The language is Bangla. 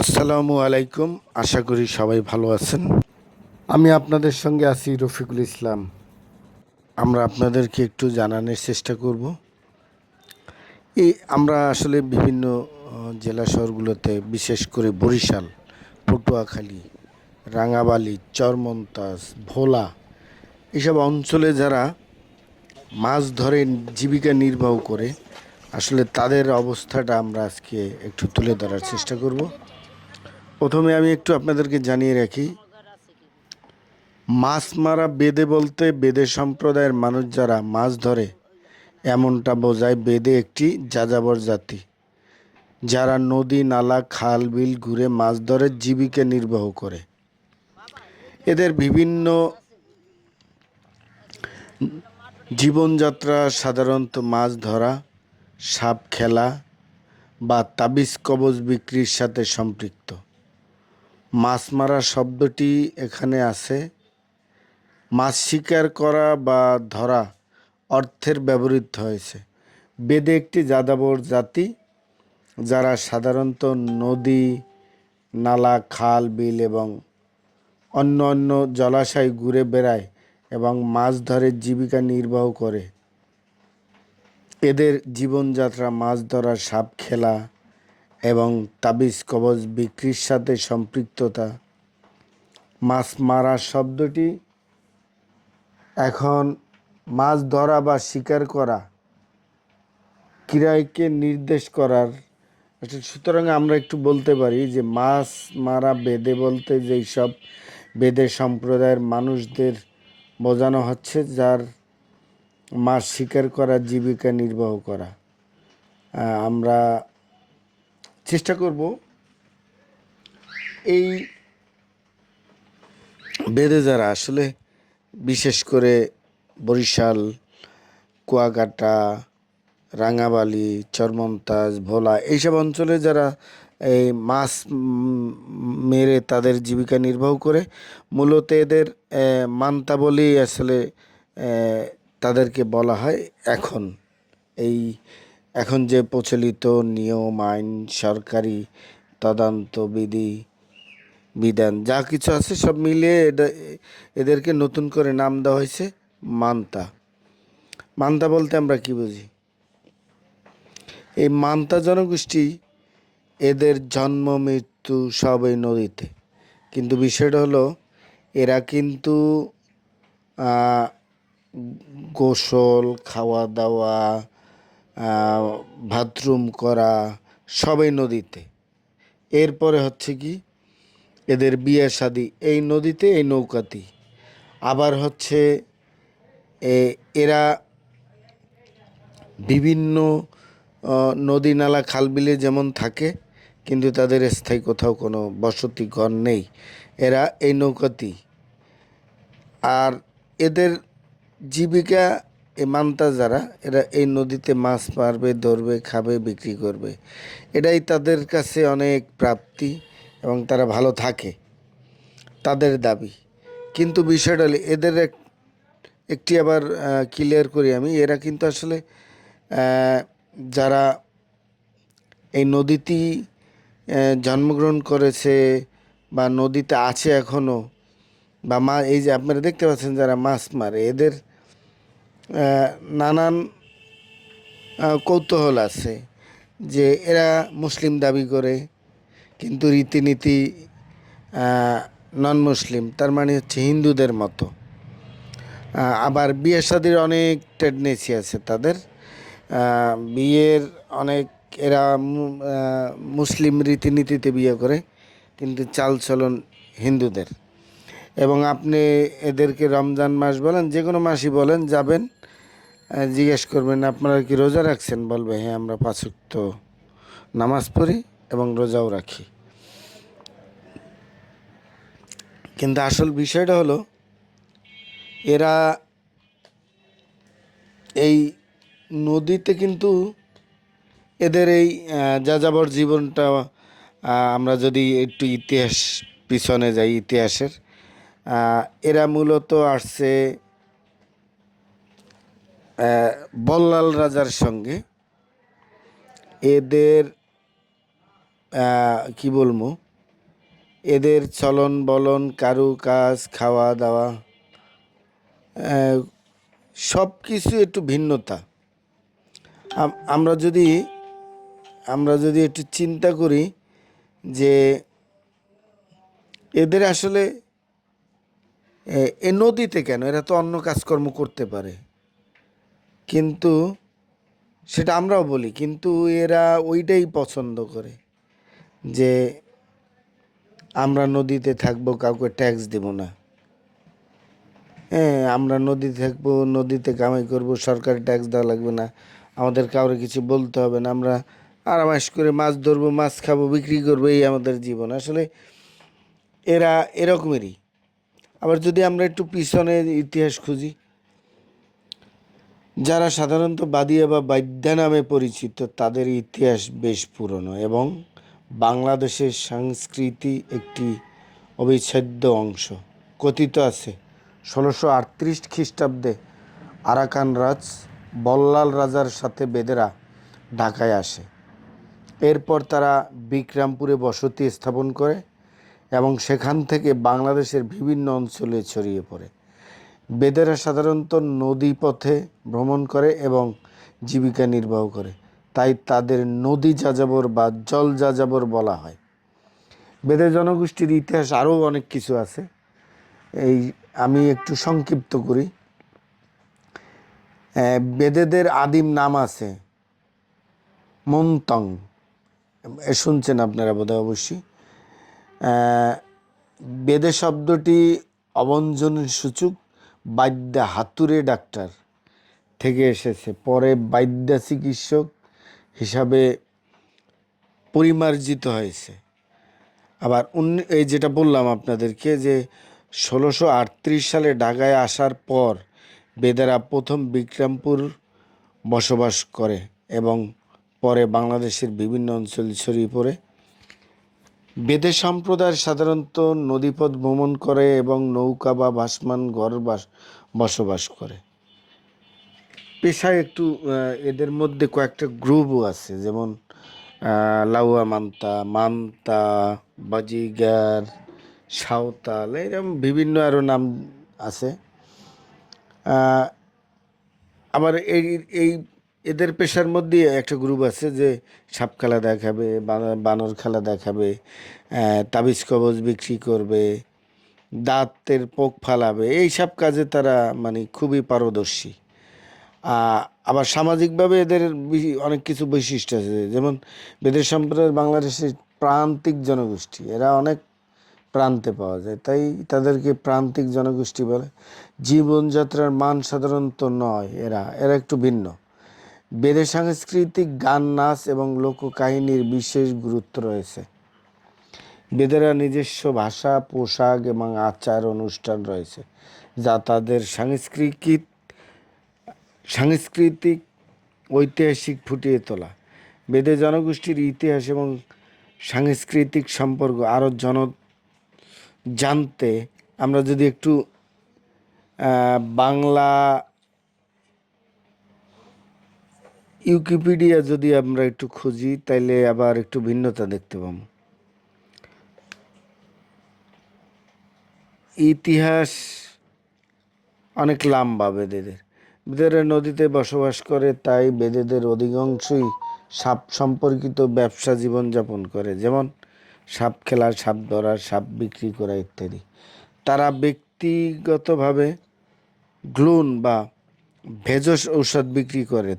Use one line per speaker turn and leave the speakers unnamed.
আসসালামু আলাইকুম। আশা করি সবাই ভালো আছেন। আমি আপনাদের সঙ্গে আছি রফিকুল ইসলাম। আমরা আপনাদেরকে একটু জানানোর চেষ্টা করব। এই আমরা আসলে বিভিন্ন জেলা শহরগুলোতে, বিশেষ করে বরিশাল, পটুয়াখালী, রাঙাবালি, চরমন্তাজ, ভোলা, এসব অঞ্চলে যারা মাছ ধরে জীবিকা নির্বাহ করে, আসলে তাদের অবস্থাটা আমরা আজকে একটু তুলে ধরার চেষ্টা করব। প্রথমে আমি একটু আপনাদেরকে জানিয়ে রাখি, মাছ মারা বেদে বলতে বেদে সম্প্রদায়ের মানুষ যারা মাছ ধরে, এমনটা বোঝায় বেদে একটি যাযাবর জাতি। যারা নদী, নালা, খাল, বিল ঘুরে মাছ ধরে জীবিকা নির্বাহ করে। এদের বিভিন্ন জীবনযাত্রা, সাধারণত মাছ ধরা, সাপ খেলা বা তাবিজ কবজ বিক্রির সাথে সম্পৃক্ত। মাছ মারা শব্দটি এখানে আছে। মাছ শিকার করা বা ধরা অর্থের ব্যবহৃত হয়েছে। বেদে একটি যাদাবর জাতি, যারা সাধারণত নদী, নালা, খাল, বিল এবং অন্য অন্য জলাশয় ঘুরে বেড়ায় এবং মাছ ধরে জীবিকা নির্বাহ করে। এদের জীবনযাত্রা, মাছ ধরা সাপ খেলা এবং তাবিজ কবজ বিক্রির সাথে সম্পৃক্ততা। মাছ মারা শব্দটি এখন মাছ ধরা বা শিকার করা ক্রয়কে নির্দেশ করার। আচ্ছা, সুতরাং আমরা একটু বলতে পারি যে মাছ মারা বেদে বলতে যেই সব বেদে সম্প্রদায়ের মানুষদের বোঝানো হচ্ছে যার মাছ শিকার করা জীবিকা নির্বাহ করা। আমরা চেষ্টা করব এই বেদে যারা আসলে, বিশেষ করে বরিশাল, কুয়াকাটা, রাঙাবালি চরমন্তাজ ভোলা, এইসব অঞ্চলে যারা এই মাছ মেরে তাদের জীবিকা নির্বাহ করে, মূলত এদের মান্তা বলেই আসলে তাদেরকে বলা হয় এখন এই এখন যে প্রচলিত নিয়ম, আইন, সরকারি তদন্ত বিধি, বিধান, যা কিছু আছে সব মিলিয়ে এদেরকে নতুন করে নাম দেওয়া হয়েছে মান্তা। মান্তা বলতে আমরা কি বুঝি? এই মান্তা জনগোষ্ঠী এদের জন্ম, মৃত্যু সব এই নদীতে। কিন্তু বিষয়টা হলো, এরা কিন্তু গোসল, খাওয়া দাওয়া বাথরুম করা, সবই নদীতে। এরপরে হচ্ছে কি, এদের বিয়ে শাদি, এই নদীতে, এই নৌকাতেই আবার হচ্ছে এরা বিভিন্ন নদী নালা, খালবিলে যেমন থাকে, কিন্তু তাদের স্থায়ী কোথাও কোনো বসতি, ঘর নেই। এরা এই নৌকাতেই। আর এদের জীবিকা এই মান্তা যারা, এরা এই নদীতে মাছ মারবে, ধরবে, খাবে, বিক্রি করবে। এটাই তাদের কাছে অনেক প্রাপ্তি এবং তারা ভালো থাকে। তাদের দাবি। কিন্তু বিষয়টা হলো, এদের এক, একটি আবার ক্লিয়ার করি আমি, এরা কিন্তু আসলে যারা এই নদীতেই জন্মগ্রহণ করেছে বা নদীতে আছে এখনও বা মা, এই যে আপনারা দেখতে পাচ্ছেন যারা মাছ মারে, এদের নানান কৌতূহল আছে যে এরা মুসলিম দাবি করে, কিন্তু রীতিনীতি নন মুসলিম তার মানে হচ্ছে হিন্দুদের মতো। আবার বিয়ে শাদির অনেক টেন্ডেন্সি আছে তাদের। বিয়ের অনেক এরা মুসলিম রীতিনীতিতে বিয়ে করে, কিন্তু চালচলন হিন্দুদের। এবং আপনি এদেরকে রমজান মাস বলেন, যে কোনো মাসই বলেন, যাবেন জিজ্ঞেস করবেন, আপনারা কি রোজা রাখছেন? বলবে হ্যাঁ আমরা পাঁচক্ত নামাজ পড়ি এবং রোজাও রাখি। কিন্তু আসল বিষয়টা হলো, এরা এই নদীতে কিন্তু এদের এই যাযাবর জীবনটা আমরা যদি একটু ইতিহাস পিছনে যাই, ইতিহাসের এরা মূলত আসছে বল্লাল রাজার সঙ্গে। এদের কি বলব? এদের চলন বলন, কারু কাজ, খাওয়া দাওয়া সব কিছু একটু ভিন্নতা। আমরা যদি আমরা যদি একটু চিন্তা করি যে এদের আসলে এ- নদীতে কেন? এরা তো অন্য কাজকর্ম করতে পারে। কিন্তু সেটা আমরাও বলি, কিন্তু এরা ওইটাই পছন্দ করে যে আমরা নদীতে থাকব, কাউকে ট্যাক্স দেব না। হ্যাঁ আমরা নদীতে থাকব, নদীতে কামাই করব, সরকারি ট্যাক্স দেওয়া লাগবে না। আমাদের কাউরে কিছু বলতে হবে না, আমরা আরামাস করে মাছ ধরবো, মাছ খাব, বিক্রি করব, এই আমাদের জীবন। আসলে এরা এরকমেরই। আবার যদি আমরা একটু পিছনের ইতিহাস খুঁজি, যারা সাধারণত বাদিয়া বা বাদ্যা নামে পরিচিত, তাদের ইতিহাস বেশ পুরনো এবং বাংলাদেশের সংস্কৃতি একটি অবিচ্ছেদ্য অংশ। কথিত আছে, ষোলোশো আটত্রিশ খ্রিস্টাব্দে আরাকান রাজ বল্লাল রাজার সাথে বেদেরা ঢাকায় আসে। এরপর তারা বিক্রামপুরে বসতি স্থাপন করে এবং সেখান থেকে বাংলাদেশের বিভিন্ন অঞ্চলে ছড়িয়ে পড়ে। বেদেরা সাধারণত নদী পথে ভ্রমণ করে এবং জীবিকা নির্বাহ করে। তাই তাদের নদী যাযাবর বা জল যাযাবর বলা হয়। বেদের জনগোষ্ঠীর ইতিহাস আরও অনেক কিছু আছে। এই আমি একটু সংক্ষিপ্ত করি। বেদেদের আদিম নাম আছে মন্তং শুনছেন আপনারা বোধহয় অবশ্যই। বেদে শব্দটি অবঞ্জনের সূচক, বাদ্যা হাতুড়ে ডাক্তার থেকে এসেছে। পরে বাদ্যা চিকিৎসক হিসাবে পরিমার্জিত হয়েছে। আবার এই যেটা বললাম আপনাদেরকে যে ষোলোশো সালে ঢাকায় আসার পর বেদেরা প্রথম বিক্রমপুর বসবাস করে এবং পরে বাংলাদেশের বিভিন্ন অঞ্চলে ছড়িয়ে পড়ে। বেদে সম্প্রদায় সাধারণত নদীপথ ভ্রমণ করে এবং নৌকা বা ভাসমান ঘর বাস বসবাস করে। পেশায় একটু এদের মধ্যে কয়েকটা গ্রুপও আছে, যেমন লাউয়া মান্তা মান্তা বাজিগার সাঁওতাল, এরকম বিভিন্ন আরও নাম আছে। আবার এই এই এদের পেশার মধ্যে একটা গ্রুপ আছে যে সাপ খেলা দেখাবে, বানর- খেলা দেখাবে তাবিজ কবজ বিক্রি করবে, দাঁতের পোক ফালাবে, এই সব কাজে তারা মানে খুবই পারদর্শী। আবার সামাজিকভাবে এদের অনেক কিছু বৈশিষ্ট্য আছে, যেমন বেদের সম্প্রদায়ের বাংলাদেশের প্রান্তিক জনগোষ্ঠী, এরা অনেক প্রান্তে পাওয়া যায়, তাই তাদেরকে প্রান্তিক জনগোষ্ঠী বলে। জীবনযাত্রার মান সাধারণত নয় এরা এরা একটু ভিন্ন। বেদে সাংস্কৃতিক গান, নাচ এবং লোককাহিনীর বিশেষ গুরুত্ব রয়েছে। বেদেরা নিজস্ব ভাষা, পোশাক এবং আচার অনুষ্ঠান রয়েছে, যা তাদের সাংস্কৃতিক সাংস্কৃতিক ঐতিহাসিক ফুটিয়ে তোলা। বেদে জনগোষ্ঠীর ইতিহাস এবং সাংস্কৃতিক সম্পর্ক আরও জন, জানতে আমরা যদি একটু বাংলা উইকিপিডিয়া যদি আমরা একটু খুঁজি, তাইলে আবার একটু ভিন্নতা দেখতে পাবো। ইতিহাস অনেক লম্বা বেদেদের। বেদেরা নদীতে বসবাস করে, তাই বেদেদের অধিকাংশই সাপ সম্পর্কিত ব্যবসা জীবনযাপন করে, যেমন সাপ খেলা, সাপ ধরা, সাপ বিক্রি করা ইত্যাদি। তারা ব্যক্তিগতভাবে গ্লুন বা ভেষজ ঔষধ বিক্রি করে।